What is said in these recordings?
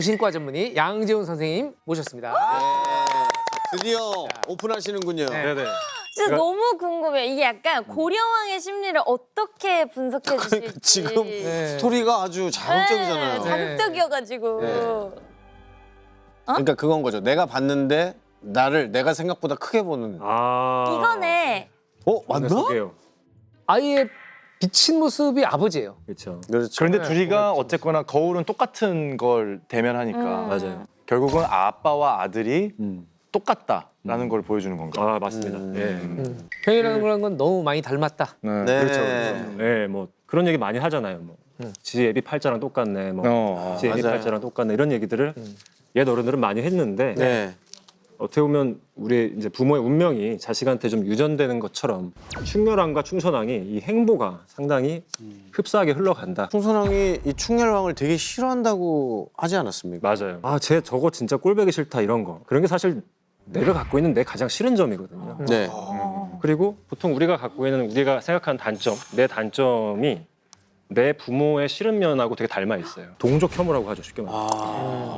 정신과 전문의 양재훈 선생님 모셨습니다. 네. 드디어 오픈하시는군요. 네. 네네. 진짜 너무 궁금해. 이게 약간 고려왕의 심리를 어떻게 분석해 주실지. 그러니까 지금 네. 스토리가 아주 자극적이잖아요. 네, 자극적이어가지고. 네. 그러니까 그건 거죠. 내가 봤는데 나를 내가 생각보다 크게 보는. 아. 이거네. 어 맞나? 아이의 비친 모습이 아버지예요. 그렇죠. 그렇죠. 그런데 네, 둘이가 고맙죠. 어쨌거나 거울은 똑같은 걸 대면하니까 음. 맞아요. 결국은 아빠와 아들이 음. 똑같다라는 걸 보여주는 건가? 아 맞습니다. 음. 예. 음. 형이라는 거는 건 너무 많이 닮았다. 네. 네. 그렇죠. 그렇죠. 예, 뭐 그런 얘기 많이 하잖아요. 뭐. 음. 지 애비 팔자랑 똑같네. 뭐. 어, 지 애비 맞아요. 팔자랑 똑같네. 이런 얘기들을 음. 옛 어른들은 많이 했는데 네. 어떻게 보면 우리 이제 부모의 운명이 자식한테 좀 유전되는 것처럼 충렬왕과 충선왕이 이 행보가 상당히 흡사하게 흘러간다. 충선왕이 이 충렬왕을 되게 싫어한다고 하지 않았습니까? 맞아요. 아, 쟤 저거 진짜 꼴배기 싫다 이런 거. 그런 게 사실 내가 갖고 있는 내 가장 싫은 점이거든요. 네. 그리고 보통 우리가 갖고 있는 우리가 생각하는 단점, 내 단점이 내 부모의 싫은 면하고 되게 닮아 있어요. 동족 혐오라고 하죠, 쉽게 말해 서. 아.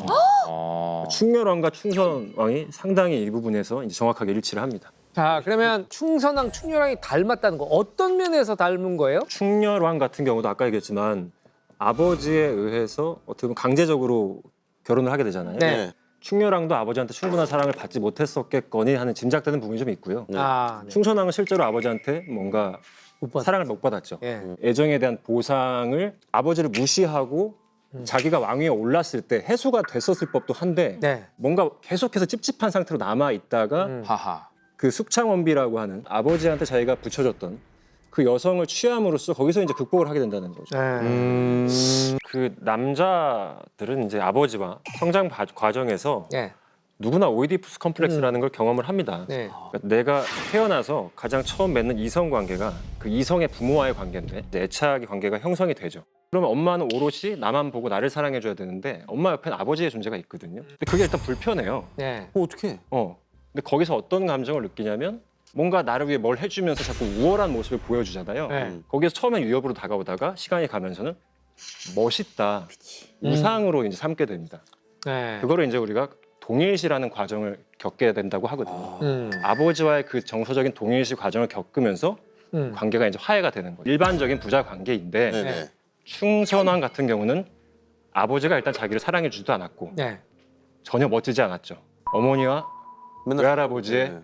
아. 충렬왕과 충선왕이 상당히 이 부분에서 이제 정확하게 일치를 합니다. 자, 그러면 충선왕, 충렬왕이 닮았다는 거 어떤 면에서 닮은 거예요? 충렬왕 같은 경우도 아까 얘기했지만 아버지에 의해서 어떻게 보면 강제적으로 결혼을 하게 되잖아요. 네. 네. 충렬왕도 아버지한테 충분한 사랑을 받지 못했었겠거니 하는 짐작되는 부분이 좀 있고요. 네. 아, 네. 충선왕은 실제로 아버지한테 뭔가 못 봤- 사랑을 못 받았죠. 예. 애정에 대한 보상을 아버지를 무시하고 음. 자기가 왕위에 올랐을 때 해소가 됐었을 법도 한데 네. 뭔가 계속해서 찝찝한 상태로 남아 있다가 음. 하하. 그 숙창원비라고 하는 아버지한테 자기가 붙여줬던 그 여성을 취함으로써 거기서 이제 극복을 하게 된다는 거죠. 네. 음. 그 남자들은 이제 아버지와 성장 바- 과정에서 네. 누구나 오이디푸스 컴플렉스라는 걸 경험을 합니다. 네. 그러니까 내가 태어나서 가장 처음 맺는 이성 관계가 그 이성의 부모와의 관계인데 이제 애착의 관계가 형성이 되죠. 그러면 엄마는 오롯이 나만 보고 나를 사랑해줘야 되는데 엄마 옆에는 아버지의 존재가 있거든요. 근데 그게 일단 불편해요. 네. 어, 어떻게? 어. 근데 거기서 어떤 감정을 느끼냐면 뭔가 나를 위해 뭘 해주면서 자꾸 우월한 모습을 보여주잖아요. 네. 거기서 처음엔 위협으로 다가오다가 시간이 가면서는 멋있다, 우상으로 이제 삼게 됩니다. 네. 그거를 이제 우리가 동일시라는 과정을 겪게 된다고 하거든요. 음. 아버지와의 그 정서적인 동일시 과정을 겪으면서 음. 관계가 이제 화해가 되는 거예요. 일반적인 부자 관계인데 네. 네. 네. 충선왕 같은 경우는 아버지가 일단 자기를 사랑해 주지도 않았고 네. 전혀 멋지지 않았죠. 어머니와 맨날 외할아버지의 네.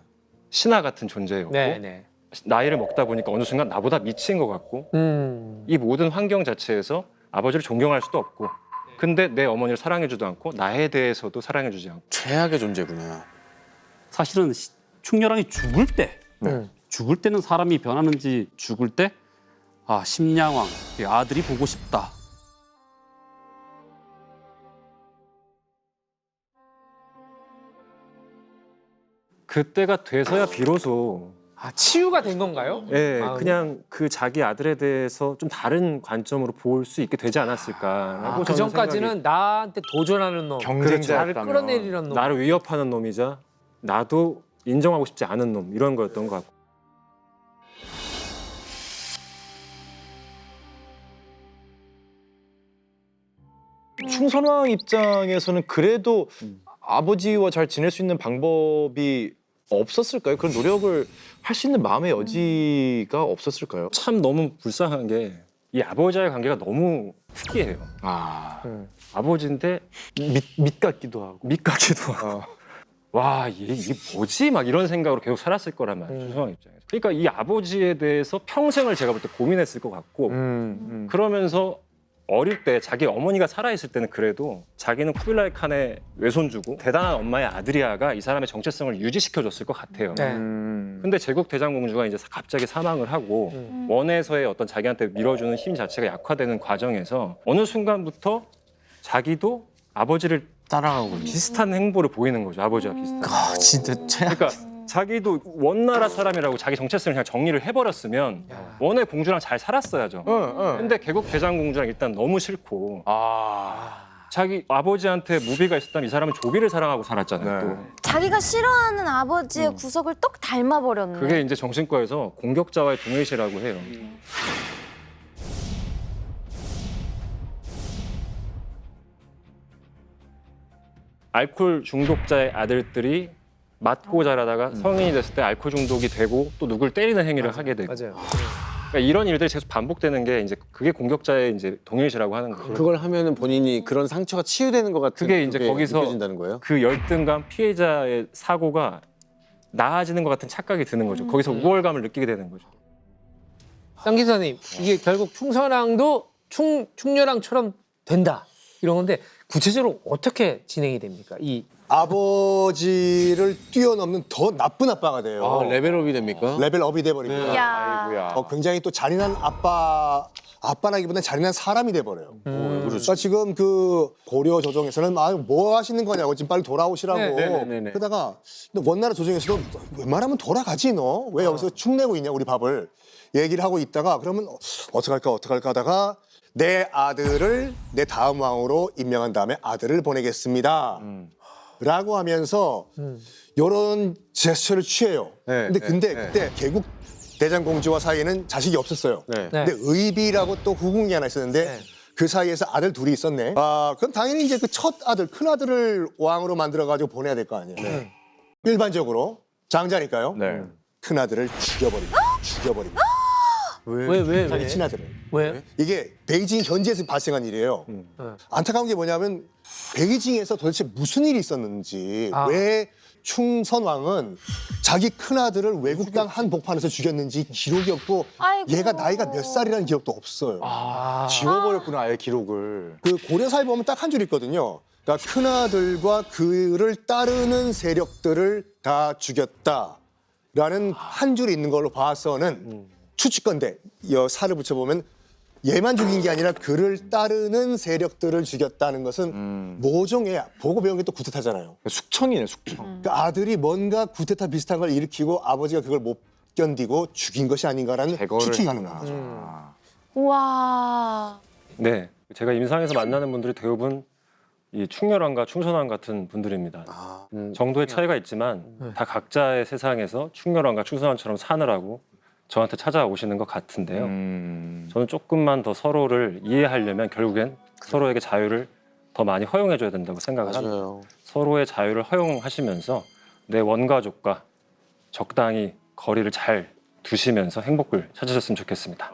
신하 같은 존재였고 네. 네. 나이를 먹다 보니까 어느 순간 나보다 미친 것 같고 음. 이 모든 환경 자체에서 아버지를 존경할 수도 없고 근데 내 어머니를 사랑해주도 않고 나에 대해서도 사랑해주지 않고 최악의 존재구나. 사실은 시- 충렬왕이 죽을 때 음. 죽을 때는 사람이 변하는지 죽을 때아 심양왕 이 아들이 보고 싶다 그때가 돼서야 비로소 아, 치유가 된 건가요? 예, 아, 그냥 그 자기 아들에 대해서 좀 다른 관점으로 볼 수 있게 되지 않았을까라고 아, 그 저는 전까지는 나한테 도전하는 놈, 나를 경쟁자였다면. 끌어내리는 놈. 생각이- 나를 위협하는 놈이자 나도 인정하고 싶지 않은 놈 이런 거였던 것 같고 충선왕 입장에서는 그래도 아버지와 잘 지낼 수 있는 방법이 없었을까요? 그런 노력을 할 수 있는 마음의 여지가 없었을까요? 참 너무 불쌍한 게 이 아버지와의 관계가 너무 특이해요. 아, 음. 아버지인데 밑, 밑 같기도 하고. 밑 같기도 하고 어. 와 이게, 이게 뭐지 막 이런 생각으로 계속 살았을 거란 말이에요. 음. 충성왕 입장에서. 그러니까 이 아버지에 대해서 평생을 제가 볼 때 고민했을 것 같고 음, 그러면서 어릴 때 자기 어머니가 살아있을 때는 그래도 자기는 쿠빌라이 칸의 외손주고 대단한 엄마의 아드리아가 이 사람의 정체성을 유지시켜줬을 것 같아요. 네. 음. 근데 제국 대장공주가 이제 갑자기 사망을 하고 음. 원에서의 어떤 자기한테 밀어주는 힘 자체가 약화되는 과정에서 어느 순간부터 자기도 아버지를 따라가고 있는. 비슷한 행보를 보이는 거죠. 아버지와 비슷한. 아 진짜 최악. 그러니까 자기도 원나라 사람이라고 자기 정체성을 그냥 정리를 해버렸으면 야. 원의 공주랑 잘 살았어야죠. 어, 어. 근데 개국 대장공주랑 일단 너무 싫고 아, 자기 아버지한테 무비가 있었다면 이 사람은 조비를 사랑하고 살았잖아요. 네. 또 자기가 싫어하는 아버지의 구석을 똑 닮아버렸네. 그게 이제 정신과에서 공격자와의 동일시라고 해요. 알코올 중독자의 아들들이 맞고 자라다가 성인이 됐을 때 알코올 중독이 되고 또 누굴 때리는 행위를 하게 되고 맞아요. 그러니까 이런 일들이 계속 반복되는 게 이제 그게 공격자의 이제 동일시라고 하는 거예요. 그걸 하면은 본인이 그런 상처가 치유되는 것 같은 그게 이제 거기서 느껴진다는 거예요. 그 열등감 피해자의 사고가 나아지는 것 같은 착각이 드는 거죠. 거기서 우월감을 느끼게 되는 거죠. 장 기사님 이게 결국 충선왕도 충 충렬왕처럼 된다 이런 건데 구체적으로 어떻게 진행이 됩니까? 이 아버지를 뛰어넘는 더 나쁜 아빠가 돼요. 아, 레벨업이 됩니까? 레벨업이 돼버립니다. 야. 아이고야. 어, 굉장히 또 잔인한 아빠, 아빠라기보다는 잔인한 사람이 돼버려요. 음, 그러니까 지금 그 고려 조정에서는 아, 뭐 하시는 거냐고 지금 빨리 돌아오시라고. 네, 네, 네, 네. 그러다가 근데 원나라 조정에서도 웬만하면 돌아가지 너 왜 여기서 축내고 있냐 우리 밥을 얘기를 하고 있다가 그러면 어, 어떡할까 어떡할까 하다가 내 아들을 내 다음 왕으로 임명한 다음에 아들을 보내겠습니다. 음. 라고 하면서 음. 이런 제스처를 취해요. 네, 근데 네, 근데 네. 그때 개국 대장공주와 사이에는 자식이 없었어요. 네. 네. 근데 의비라고 또 후궁이 하나 있었는데 네. 그 사이에서 아들 둘이 있었네. 아 그럼 당연히 이제 그 첫 아들 큰 아들을 왕으로 만들어 가지고 보내야 될 거 아니에요. 네. 일반적으로 장자니까요. 네. 큰 아들을 죽여버립니다. 죽여버립니다. 왜 왜 자기 왜? 친아들을. 왜? 이게 베이징 현지에서 발생한 일이에요. 네. 안타까운 게 뭐냐면 베이징에서 도대체 무슨 일이 있었는지 아. 왜 충선왕은 자기 큰아들을 외국 땅 한복판에서 죽였는지 기록이 없고 아이고. 얘가 나이가 몇 살이라는 기록도 없어요. 아, 지워버렸구나 아예 기록을. 그 고려사에 보면 딱 한 줄 있거든요. 그러니까 큰아들과 그를 따르는 세력들을 다 죽였다라는 한 줄이 있는 걸로 봐서는 추측건데 여 살을 붙여보면 얘만 죽인 게 아니라 그를 따르는 세력들을 죽였다는 것은 음. 모종의 보고 배운 게 또 구테타잖아요. 숙청이네 숙청. 그 아들이 뭔가 구테타 비슷한 걸 일으키고 아버지가 그걸 못 견디고 죽인 것이 아닌가라는 제거를 추측이 가능합니다. 음. 우와. 네, 제가 임상에서 만나는 분들이 대부분 이 충렬왕과 충선왕 같은 분들입니다. 아, 음, 정도의 차이가 있지만 다 각자의 세상에서 충렬왕과 충선왕처럼 사느라고 저한테 찾아오시는 것 같은데요. 음. 저는 조금만 더 서로를 이해하려면 결국엔 서로에게 자유를 더 많이 허용해줘야 된다고 생각을 합니다. 맞아요. 서로의 자유를 허용하시면서 내 원가족과 적당히 거리를 잘 두시면서 행복을 찾으셨으면 좋겠습니다.